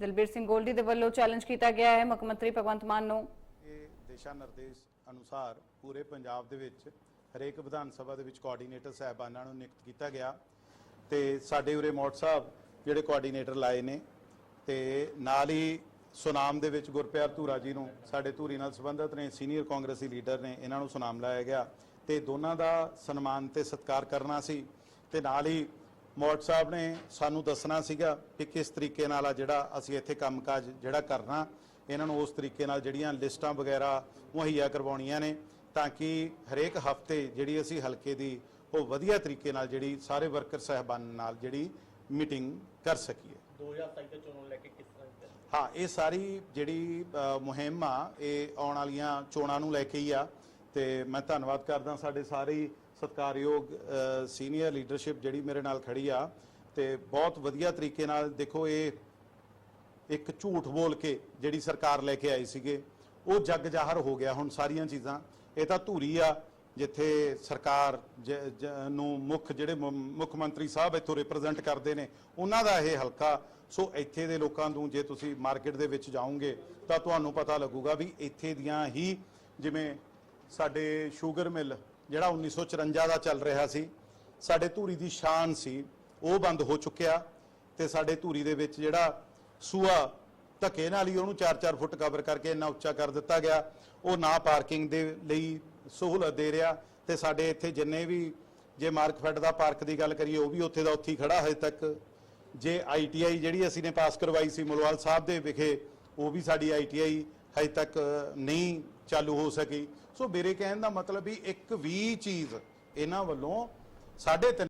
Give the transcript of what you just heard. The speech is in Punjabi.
ਦਲਬੀਰ ਸਿੰਘ ਗੋਲਡੀ ਦੇ ਵੱਲੋਂ ਚੈਲੰਜ ਕੀਤਾ ਗਿਆ ਹੈ। ਮੁੱਖ ਮੰਤਰੀ ਭਗਵੰਤ ਮਾਨ ਨੂੰ ਇਹ ਦਿਸ਼ਾ ਨਿਰਦੇਸ਼ ਅਨੁਸਾਰ ਪੂਰੇ ਪੰਜਾਬ ਦੇ ਵਿੱਚ ਹਰੇਕ ਵਿਧਾਨ ਸਭਾ ਦੇ ਵਿੱਚ ਕੋਆਰਡੀਨੇਟਰ ਸਾਹਿਬਾਨਾਂ ਨੂੰ ਨਿਯੁਕਤ ਕੀਤਾ ਗਿਆ ਤੇ ਸਾਡੇ ਉਰੇ ਮੋਟ ਸਾਹਿਬ ਜਿਹੜੇ ਕੋਆਰਡੀਨੇਟਰ ਲਾਏ ਨੇ ਤੇ ਨਾਲ ਹੀ ਸੁਨਾਮ ਦੇ ਵਿੱਚ ਗੁਰਪਿਆਰ ਧੂਰਾ ਜੀ ਨੂੰ ਸਾਡੇ ਧੂਰੀ ਨਾਲ ਸੰਬੰਧਿਤ ਨੇ ਸੀਨੀਅਰ ਕਾਂਗਰਸੀ ਲੀਡਰ ਨੇ, ਇਹਨਾਂ ਨੂੰ ਸੁਨਾਮ ਲਾਇਆ ਗਿਆ ਤੇ ਦੋਨਾਂ ਦਾ ਸਨਮਾਨ ਤੇ ਸਤਿਕਾਰ ਕਰਨਾ ਸੀ ਤੇ ਨਾਲ ਹੀ ਮੋਟ ਸਾਹਿਬ ਨੇ ਸਾਨੂੰ ਦੱਸਣਾ ਸੀਗਾ ਕਿ ਕਿਸ ਤਰੀਕੇ ਨਾਲ ਆ ਜਿਹੜਾ ਅਸੀਂ ਇੱਥੇ ਕੰਮਕਾਜ ਜਿਹੜਾ ਕਰਨਾ ਇਹਨਾਂ ਨੂੰ ਉਸ ਤਰੀਕੇ ਨਾਲ ਜਿਹੜੀਆਂ ਲਿਸਟਾਂ ਵਗੈਰਾ ਮੁਹੱਈਆ ਕਰਵਾਉਣੀਆਂ ਨੇ ਤਾਂ ਕਿ ਹਰੇਕ ਹਫ਼ਤੇ ਜਿਹੜੀ ਅਸੀਂ ਹਲਕੇ ਦੀ ਉਹ ਵਧੀਆ ਤਰੀਕੇ ਨਾਲ ਜਿਹੜੀ ਸਾਰੇ ਵਰਕਰ ਸਹਿਬਾਨ ਨਾਲ ਜਿਹੜੀ ਮੀਟਿੰਗ ਕਰ ਸਕੀਏ 2027 ਦੇ ਚੋਣਾਂ ਲੈ ਕੇ ਕਿਸ ਤਰ੍ਹਾਂ? ਹਾਂ ਇਹ ਸਾਰੀ ਜਿਹੜੀ ਮੁਹਿੰਮ ਆ ਇਹ ਆਉਣ ਵਾਲੀਆਂ ਚੋਣਾਂ ਨੂੰ ਲੈ ਕੇ ਹੀ ਆ ਤੇ ਮੈਂ ਧੰਨਵਾਦ ਕਰਦਾ ਸਾਡੇ ਸਾਰੇ ਹੀ ਸਤਿਕਾਰਯੋਗ ਸੀਨੀਅਰ ਲੀਡਰਸ਼ਿਪ ਜਿਹੜੀ ਮੇਰੇ ਨਾਲ ਖੜੀ ਆ। ਤੇ ਬਹੁਤ ਵਧੀਆ ਤਰੀਕੇ ਨਾਲ ਦੇਖੋ ਇਹ ਇੱਕ ਝੂਠ ਬੋਲ ਕੇ ਜਿਹੜੀ ਸਰਕਾਰ ਲੈ ਕੇ ਆਈ ਸੀਗੇ, ਉਹ ਜੱਗ ਜ਼ਾਹਰ ਹੋ ਗਿਆ ਹੁਣ ਸਾਰੀਆਂ ਚੀਜ਼ਾਂ। ਇਹ ਤਾਂ ਧੂਰੀ ਆ, ਜਿੱਥੇ ਸਰਕਾਰ ਜ- ਜ- ਨੂੰ ਮੁੱਖ ਜਿਹੜੇ ਮੁੱਖ ਮੰਤਰੀ ਸਾਹਿਬ ਇੱਥੋਂ ਰਿਪਰੈਜ਼ੈਂਟ ਕਰਦੇ ਨੇ, ਉਹਨਾਂ ਦਾ ਇਹ ਹਲਕਾ। ਸੋ ਇੱਥੇ ਦੇ ਲੋਕਾਂ ਨੂੰ ਜੇ ਤੁਸੀਂ ਮਾਰਕੀਟ ਦੇ ਵਿੱਚ ਜਾਓਗੇ, ਤਾਂ ਤੁਹਾਨੂੰ ਪਤਾ ਲੱਗੂਗਾ ਵੀ ਇੱਥੇ ਦੀਆਂ ਹੀ ਜਿਵੇਂ ਸਾਡੇ ਸ਼ੂਗਰ ਮਿਲ, ਜਿਹੜਾ 1954 ਦਾ ਚੱਲ ਰਿਹਾ ਸੀ, ਸਾਡੇ ਧੂਰੀ ਦੀ ਸ਼ਾਨ ਸੀ, ਉਹ ਬੰਦ ਹੋ ਚੁੱਕਿਆ ਤੇ ਸਾਡੇ ਧੂਰੀ ਦੇ ਵਿੱਚ ਜਿਹੜਾ ਸੂਆ ਧੱਕੇ ਨਾਲ ਹੀ ਉਹਨੂੰ 4-4 ਫੁੱਟ ਕਵਰ ਕਰਕੇ ਇੰਨਾ ਉੱਚਾ ਕਰ ਦਿੱਤਾ ਗਿਆ। ਉਹ ਨਾ ਪਾਰਕਿੰਗ ਦੇ ਲਈ ਸਹੂਲਤ ਦੇ ਰਿਹਾ ਤੇ ਸਾਡੇ ਇੱਥੇ ਜਿੰਨੇ ਵੀ, ਜੇ ਮਾਰਕਫੈਟ ਦਾ ਪਾਰਕ ਦੀ ਗੱਲ ਕਰੀਏ, ਉਹ ਵੀ ਉੱਥੇ ਦਾ ਉੱਥੇ ਹੀ ਖੜਾ ਹਜੇ ਤੱਕ। ਜੇ ਆਈਟੀਆਈ ਜਿਹੜੀ ਅਸੀਂ ਨੇ ਪਾਸ ਕਰਵਾਈ ਸੀ, ਮਲਵਾਲ ਸਾਹਿਬ ਦੇ ਵਿਖੇ, ਉਹ ਵੀ ਸਾਡੀ ਆਈਟੀਆਈ ਹਜੇ ਤੱਕ ਨਹੀਂ ਚਾਲੂ ਹੋ ਸਕੀ। ਸੋ ਮੇਰੇ ਕਹਿਣ ਦਾ ਮਤਲਬ ਵੀ ਇੱਕ ਵੀ ਚੀਜ਼ ਇਹਨਾਂ ਵੱਲੋਂ ਸਾਢੇ ਤਿੰਨ